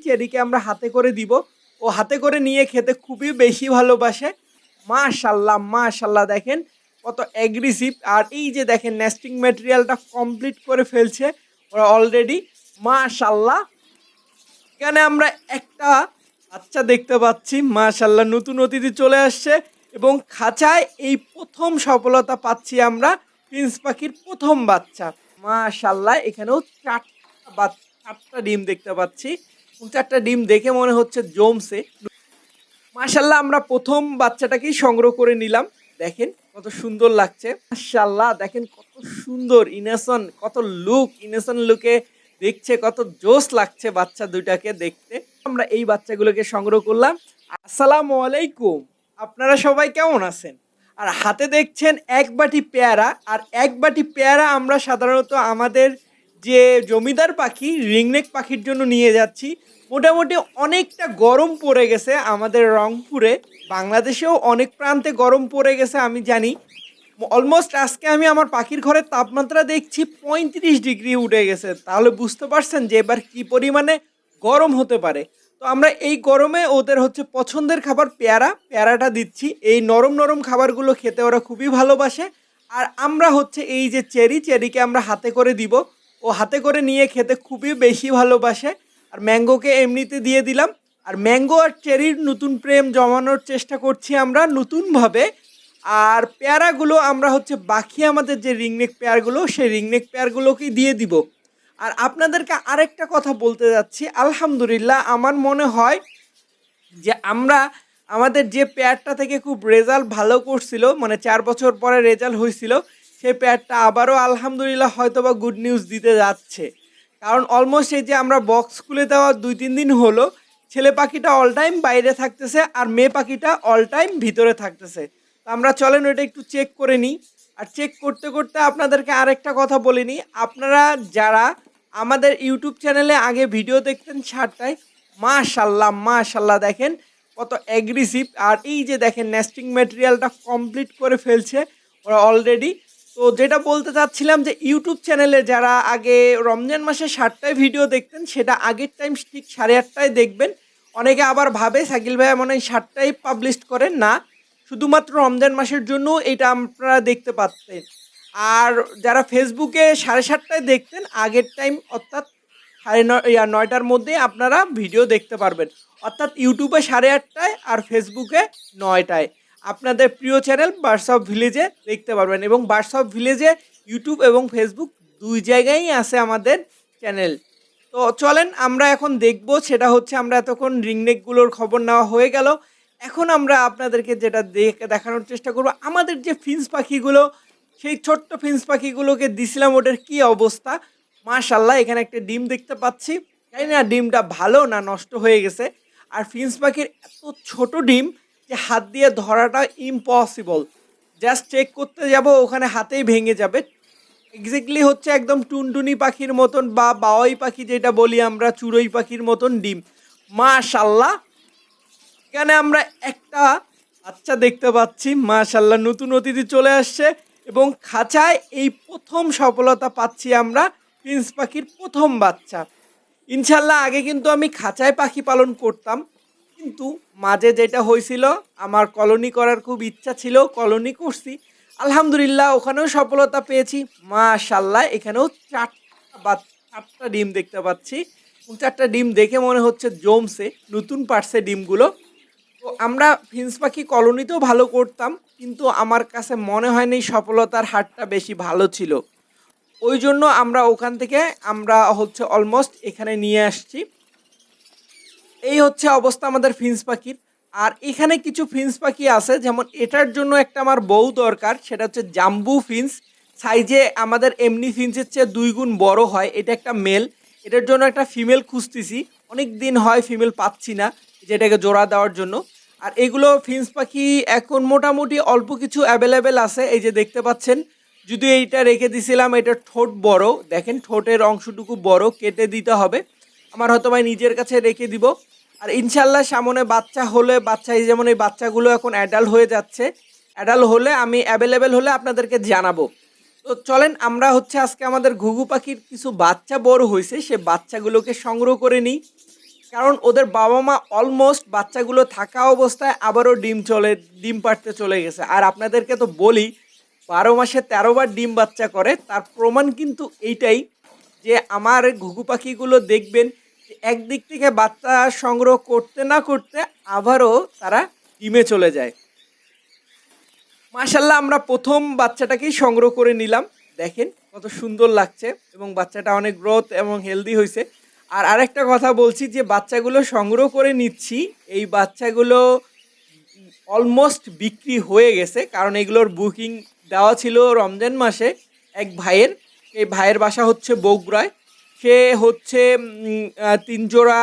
চেরিকে আমরা হাতে করে দিব। ও হাতে করে নিয়ে খেতে খুবই বেশি ভালোবাসে। মাশাল্লাহ মাশাল্লাহ দেখেন কত অ্যাগ্রেসিভ আর এই যে দেখেন নেস্টিং ম্যাটেরিয়ালটা কমপ্লিট করে ফেলছে ওরা অলরেডি মা মাশাল্লাহ। এখানে আমরা একটা বাচ্চা দেখতে পাচ্ছি। মা মাশাল্লাহ, নতুন অতিথি চলে আসছে এবং খাঁচায় এই প্রথম সফলতা পাচ্ছি আমরা প্রিন্স পাখির প্রথম বাচ্চা। মা মাশাল্লাহ, এখানেও চারটা বাচ- চারটা ডিম দেখতে পাচ্ছি। এবং চারটা ডিম দেখে মনে হচ্ছে জমছে। মাশাল্লাহ আমরা প্রথম বাচ্চাটাকেই সংগ্রহ করে নিলাম। দেখেন কত সুন্দর লাগছে। মাশাল্লাহ দেখেন কত সুন্দর ইনেসন, কত লুক, ইনেসন লুকে দেখছে, কত জোস লাগছে বাচ্চা দুইটাকে দেখতে। আমরা এই বাচ্চাগুলোকে সংগ্রহ করলাম। আসসালামু আলাইকুম, আপনারা সবাই কেমন আছেন? আর হাতে দেখছেন এক বাটি পেয়ারা, আর এক বাটি পেয়ারা আমরা সাধারণত আমাদের যে জমিদার পাখি, রিংনেক পাখির জন্য নিয়ে যাচ্ছি। মোটামুটি অনেকটা গরম পড়ে গেছে আমাদের রংপুরে। বাংলাদেশেও অনেক প্রান্তে গরম পড়ে গেছে, আমি জানি। অলমোস্ট আজকে আমি আমার পাখির ঘরের তাপমাত্রা দেখছি পঁয়ত্রিশ ডিগ্রি উঠে গেছে। তাহলে বুঝতে পারছেন যে এবার কী পরিমাণে গরম হতে পারে। তো আমরা এই গরমে ওদের হচ্ছে পছন্দের খাবার পেয়ারা। পেয়ারাটা দিচ্ছি। এই নরম নরম খাবারগুলো খেতে ওরা খুবই ভালোবাসে। আর আমরা হচ্ছে এই যে চেরি, চেরিকে আমরা হাতে করে দিব। ও হাতে করে নিয়ে খেতে খুবই বেশি ভালোবাসে। আর ম্যাঙ্গোকে এমনিতে দিয়ে দিলাম। আর ম্যাঙ্গো আর চেরির নতুন প্রেম জমানোর চেষ্টা করছি আমরা নতুনভাবে। আর পেয়ারাগুলো আমরা হচ্ছে বাকি আমাদের যে রিংনেক পেয়ারগুলো, সেই রিংনেক পেয়ারগুলোকেই দিয়ে দিব। আর আপনাদেরকে আরেকটা কথা বলতে যাচ্ছি। আলহামদুলিল্লাহ আমার মনে হয় যে আমরা আমাদের যে পেয়ারটা থেকে খুব রেজাল্ট ভালো করছিল মানে চার বছর পরে রেজাল্ট হয়েছিল সেই পেয়ারটা আবারও আলহামদুলিল্লাহ হয়তো বা গুড নিউজ দিতে যাচ্ছে। কারণ অলমোস্ট এই যে আমরা বক্স খুলে দেওয়া দুই, তিন দিন হলো, ছেলে পাখিটা অল টাইম বাইরে থাকতেছে আর মেয়ে পাখিটা অল টাইম ভিতরে থাকতেছে। তো আমরা চলেন ওটা একটু চেক করে নিই। আর চেক করতে করতে আপনাদেরকে আরেকটা কথা বলে নিই। আপনারা যারা আমাদের ইউটিউব চ্যানেলে আগে ভিডিও দেখতেন সারটায় মাশাল্লাহ মাশাল্লাহ দেখেন কত অ্যাগ্রেসিভ আর এই যে দেখেন নেস্টিং ম্যাটেরিয়ালটা কমপ্লিট করে ফেলছে, ওরা অলরেডি তো যেটা বলতে চাচ্ছিলাম যে ইউটিউব চ্যানেলে যারা আগে রমজান মাসে সাতটায় ভিডিও দেখতেন, সেটা আগের টাইম ঠিক সাড়ে আটটায় দেখবেন। অনেকে আবার ভাবে, সাকিল ভাইয়া মনে হয় সাতটায় পাবলিশ করেন না। শুধুমাত্র রমজান মাসের জন্য এটা আপনারা দেখতে পাচ্ছেন। আর যারা ফেসবুকে সাড়ে সাতটায় দেখতেন, আগের টাইম অর্থাৎ সাড়ে নয় নয়টার মধ্যে আপনারা ভিডিও দেখতে পারবেন। অর্থাৎ ইউটিউবে সাড়ে আটটায় আর ফেসবুকে নয়টায়। আপনাদের প্রিয় চ্যানেল বার্স অফ ভিলেজে দেখতে পারবেন এবং বার্স অফ ভিলেজে ইউটিউব এবং ফেসবুক দুই জায়গায়ই আছে আমাদের চ্যানেল। তো চলেন আমরা এখন দেখব, সেটা হচ্ছে আমরা এতক্ষণ রিংনেকগুলোর খবর নেওয়া হয়ে গেল। এখন আমরা আপনাদেরকে যেটা দেখে দেখানোর চেষ্টা করব, আমাদের যে ফিন্স পাখিগুলো, সেই ছোট্ট ফিন্স পাখিগুলোকে দিছিলাম ওটার কি অবস্থা? মাশাল্লাহ এখানে একটা ডিম দেখতে পাচ্ছি। জানি না ডিমটা ভালো না নষ্ট হয়ে গেছে। আর ফিন্স পাখির এত ছোট ডিম হাত দিয়ে ধরাটা ইম্পসিবল জাস্ট চেক করতে যাব, ওখানে হাতেই ভেঙে যাবে। এক্স্যাক্টলি হচ্ছে একদম টুনটুনি পাখির মতন বা বাওয়াই পাখি যেটা বলি আমরা চুড়ই পাখির মতন ডিম। মাশাল্লাহ এখানে আমরা একটা বাচ্চা দেখতে পাচ্ছি মাশাল্লাহ নতুন অতিথি চলে আসছে এবং খাঁচায় এই প্রথম সফলতা পাচ্ছি আমরা প্রিন্স পাখির প্রথম বাচ্চা। ইনশাল্লাহ আগে কিন্তু আমি খাঁচায় পাখি পালন করতাম। কিন্তু মাঝে যেটা হয়েছিল, আমার কলোনি করার খুব ইচ্ছা ছিল, কলোনি করছি। আলহামদুলিল্লাহ, ওখানেও সফলতা পেয়েছি। মাশাল্লাহ এখানেও চারটা বা, চারটা ডিম দেখতে পাচ্ছি। চারটা ডিম দেখে মনে হচ্ছে জমছে, নতুন পারছে ডিমগুলো। তো আমরা ফিন্স পাখি কলোনিতেও ভালো করতাম, কিন্তু আমার কাছে মনে হয়নি সফলতার হারটা বেশি ভালো ছিল। ওই জন্য আমরা ওখান থেকে, আমরা হচ্ছে অলমোস্ট এখানে নিয়ে আসছি। এই হচ্ছে অবস্থা আমাদের ফিন্স পাখির। আর এখানে কিছু ফিন্স পাখি আছে, যেমন এটার জন্য একটা আমার বউ দরকার, সেটা হচ্ছে জাম্বু ফিন্স। সাইজে আমাদের এমনি ফিন্সের চেয়ে দুই গুণ বড় হয়, এটা একটা মেল। এটার জন্য একটা ফিমেল খুঁজতেছি অনেক দিন হয় ফিমেল পাচ্ছি না, যেটাকে জোড়া দেওয়ার জন্য। আর এগুলো ফিন্স পাখি এখন মোটামুটি অল্প কিছু অ্যাভেলেবেল আছে, এই যে দেখতে পাচ্ছেন। যদি এইটা রেখে দিছিলাম, এটা ঠোঁট বড়, দেখেন ঠোঁটের অংশটুকু বড়, কেটে দিতে হবে। আমার হয়তো ভাই নিজের কাছে রেখে দিব। আর ইনশাল্লাহ সামনে বাচ্চা হলে বাচ্চা যেমন এই বাচ্চাগুলো এখন অ্যাডাল্ট হয়ে যাচ্ছে অ্যাডাল্ট হলে আমি অ্যাভেলেবেল হলে আপনাদেরকে জানাব। তো চলেন, আমরা হচ্ছে আজকে আমাদের ঘুঘু পাখির কিছু বাচ্চা বড় হয়েছে, সে বাচ্চাগুলোকে সংগ্রহ করে নিই। কারণ ওদের বাবা মা অলমোস্ট বাচ্চাগুলো থাকা অবস্থায় আবারও ডিম চলে, ডিম পাড়তে চলে গেছে। আর আপনাদেরকে তো বলি, বারো মাসে তেরো বার ডিম বাচ্চা করে, তার প্রমাণ কিন্তু এইটাই যে আমার ঘুঘু পাখিগুলো দেখবেন একদিক থেকে বাচ্চা সংগ্রহ করতে না করতে আবারও তারা ডিমে চলে যায়। মাশাল্লাহ আমরা প্রথম বাচ্চাটাকেই সংগ্রহ করে নিলাম। দেখেন কত সুন্দর লাগছে এবং বাচ্চাটা অনেক গ্রোথ এবং হেলদি হয়েছে আর আরেকটা কথা বলছি যে, বাচ্চাগুলো সংগ্রহ করে নিচ্ছি, এই বাচ্চাগুলো অলমোস্ট বিক্রি হয়ে গেছে। কারণ এগুলোর বুকিং দেওয়া ছিল রমজান মাসে এক ভাইয়ের। এই ভাইয়ের বাসা হচ্ছে বগুড়ায়। সে হচ্ছে তিন জোড়া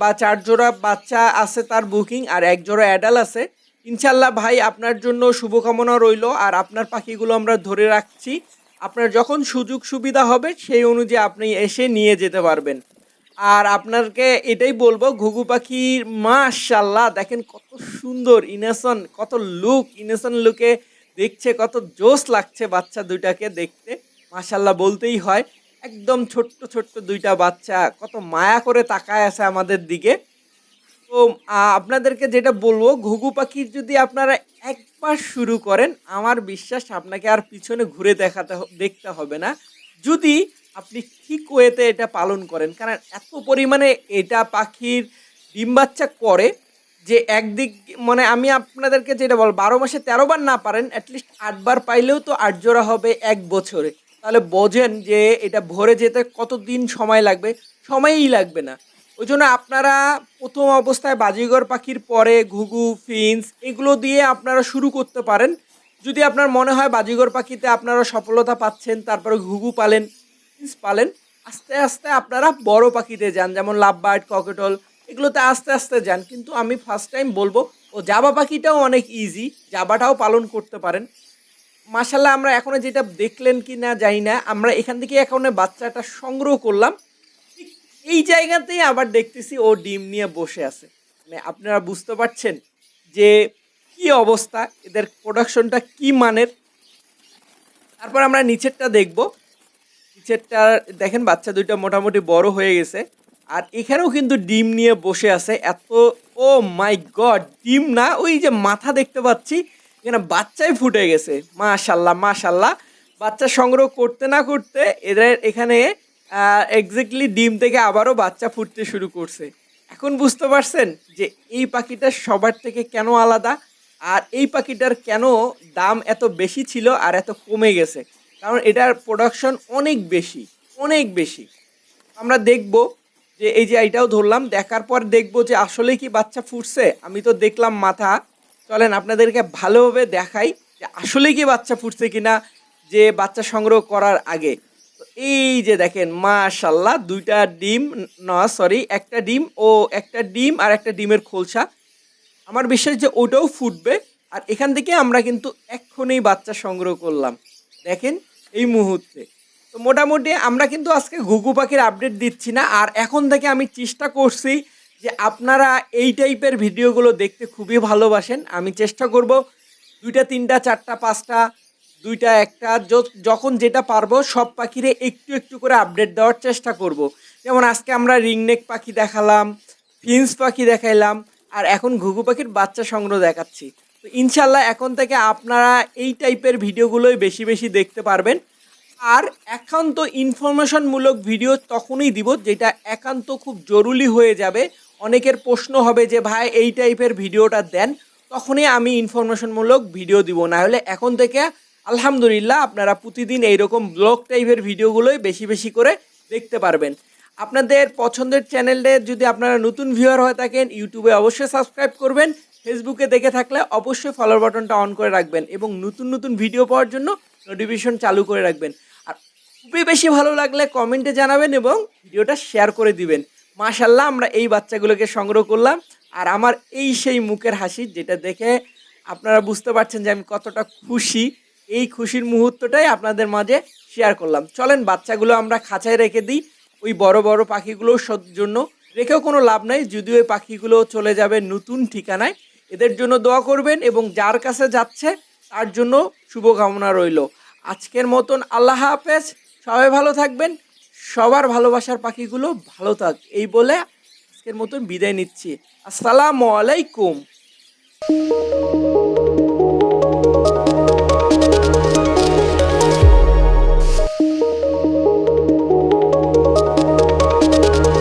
বা চার জোড়া বাচ্চা আছে তার বুকিং আর এক জোড়া অ্যাডাল আছে। ইনশাল্লাহ ভাই আপনার জন্য শুভকামনা রইল আর আপনার পাখিগুলো আমরা ধরে রাখছি। আপনার যখন সুযোগ সুবিধা হবে সেই অনুযায়ী আপনি এসে নিয়ে যেতে পারবেন। আর আপনাকে এটাই বলব, ঘুঘু পাখির মাশাল্লাহ দেখেন কত সুন্দর ইনেসন কত লুক ইনেসন লুকে দেখছে, কত জোস লাগছে বাচ্চা দুইটাকে দেখতে। মাশাল্লাহ বলতেই হয়। একদম ছোট্ট ছোট্ট দুইটা বাচ্চা কত মায়া করে তাকায় আছে আমাদের দিকে। তো আপনাদেরকে যেটা বলব, ঘুঘু পাখির যদি আপনারা একবার শুরু করেন, আমার বিশ্বাস আপনাকে আর পিছনে ঘুরে দেখাতে দেখতে হবে না। যদি আপনি ঠিক ওয়েতে এটা পালন করেন, কারণ এত পরিমাণে এটা পাখির ডিম বাচ্চা করে যে একদিক মানে আমি আপনাদেরকে যেটা বল বারো মাসে তেরো বার না পারেন অ্যাটলিস্ট আটবার পাইলেও তো আট জোড়া হবে এক বছরে। তাহলে বোঝেন যে এটা ভরে যেতে কতদিন সময় লাগবে? সময়ই লাগবে না। ওই জন্য আপনারা প্রথম অবস্থায় বাজিগর পাখির পরে ঘুঘু ফিন্স এগুলো দিয়ে আপনারা শুরু করতে পারেন। যদি আপনার মনে হয় বাজিগর পাখিতে আপনারা সফলতা পাচ্ছেন, তারপরে ঘুঘু পালেন ফিন্স পালেন, আস্তে আস্তে আপনারা বড় পাখিতে যান, যেমন লাভ বার্ড ককেটল, এগুলোতে আস্তে আস্তে যান। কিন্তু আমি ফার্স্ট টাইম বলব, ও জাবা পাখিটাও অনেক ইজি জাবাটাও পালন করতে পারেন। মাসাল্লাহ আমরা এখনও যেটা দেখলেন কি না জানি না, আমরা এখান থেকে এখন বাচ্চাটা সংগ্রহ করলাম। এই জায়গাতেই আবার দেখতেছি ও ডিম নিয়ে বসে আছে। মানে আপনারা বুঝতে পারছেন যে কি অবস্থা, এদের প্রোডাকশনটা কি মানের। তারপর আমরা নিচেরটা দেখব। নিচেরটা, দেখেন বাচ্চা দুইটা মোটামুটি বড় হয়ে গেছে। আর এখানেও কিন্তু ডিম নিয়ে বসে আছে। এত, ও মাই গড, ডিম না, ওই যে মাথা দেখতে পাচ্ছি। এখানে বাচ্চাই ফুটে গেছে। মাশাল্লাহ মাশাল্লাহ। বাচ্চা সংগ্রহ করতে না করতে এদের এখানে এক্স্যাক্টলি ডিম থেকে আবারও বাচ্চা ফুটতে শুরু করছে। এখন বুঝতে পারছেন যে এই পাখিটা সবার থেকে কেন আলাদা? আর এই পাখিটার কেন দাম এত বেশি ছিল আর এত কমে গেছে? কারণ এটার প্রোডাকশন অনেক বেশি অনেক বেশি। আমরা দেখব যে এই যে এটাও ধরলাম, দেখার পর দেখব যে আসলে কি বাচ্চা ফুটছে। আমি তো দেখলাম মাথা চলেন, আপনাদেরকে ভালোভাবে দেখাই যে আসলে কি বাচ্চা ফুটছে কিনা যে বাচ্চা সংগ্রহ করার আগে। তো এই যে দেখেন মাশাল্লাহ দুইটা ডিম, না, সরি, একটা ডিম ও একটা ডিম আর একটা ডিমের খোলসা। আমার বিশ্বাস যে ওটাও ফুটবে আর এখান থেকে আমরা কিন্তু এক্ষুনি বাচ্চা সংগ্রহ করলাম। দেখেন এই মুহূর্তে। তো মোটামুটি আমরা কিন্তু আজকে ঘুঘু পাখির আপডেট দিচ্ছি না আর এখন থেকে আমি চেষ্টা করছি যে আপনারা এই টাইপের ভিডিওগুলো দেখতে খুবই ভালোবাসেন, আমি চেষ্টা করব দুইটা, তিনটা, চারটা, পাঁচটা, দুইটা, একটা যখন যেটা পারব সব পাখিরে একটু একটু করে আপডেট দেওয়ার চেষ্টা করব। যেমন আজকে আমরা রিংনেক পাখি দেখালাম, ফিন্স পাখি দেখাইলাম, আর এখন ঘুঘু পাখির বাচ্চা সংগ্রহ দেখাচ্ছি তো ইনশাল্লাহ এখন থেকে আপনারা এই টাইপের ভিডিওগুলোই বেশি বেশি দেখতে পারবেন আর একান্ত ইনফরমেশনমূলক ভিডিও তখনই দিব, যেটা একান্ত খুব জরুরি হয়ে যাবে অনেকের প্রশ্ন হবে যে, ভাই, এই টাইপের ভিডিওটা দেন, তখনই আমি ইনফরমেশনমূলক ভিডিও দিব। না হলে এখন থেকে, আলহামদুলিল্লাহ, আপনারা প্রতিদিন এইরকম ব্লগ টাইপের ভিডিওগুলোই বেশি বেশি করে দেখতে পারবেন। আপনাদের পছন্দের চ্যানেলে যদি আপনারা নতুন ভিউয়ার হয়ে থাকেন ইউটিউবে অবশ্যই সাবস্ক্রাইব করবেন। ফেসবুকে দেখে থাকলে অবশ্যই ফলোর বাটনটা অন করে রাখবেন এবং নতুন নতুন ভিডিও পাওয়ার জন্য নোটিফিকেশন চালু করে রাখবেন। আর খুবই বেশি ভালো লাগলে কমেন্টে জানাবেন এবং ভিডিওটা শেয়ার করে দিবেন। মাশাল্লাহ আমরা এই বাচ্চাগুলোকে সংগ্রহ করলাম। আর আমার এই সেই মুখের হাসি, যেটা দেখে আপনারা বুঝতে পারছেন যে আমি কতটা খুশি। এই খুশির মুহূর্তটাই আপনাদের মাঝে শেয়ার করলাম। চলেন, বাচ্চাগুলো আমরা খাঁচায় রেখে দিই। ওই বড় বড় পাখিগুলোর জন্য। রেখেও কোনো লাভ নাই, যদিও ওই পাখিগুলো চলে যাবে নতুন ঠিকানায়। এদের জন্য দোয়া করবেন এবং যার কাছে যাচ্ছে, তার জন্য শুভকামনা রইল। আজকের মতন আল্লাহ হাফেজ। সবাই ভালো থাকবেন। সবার ভালোবাসার পাখিগুলো ভালো থাক এই বলে আজকের মতন বিদায় নিচ্ছি। আসসালামু আলাইকুম।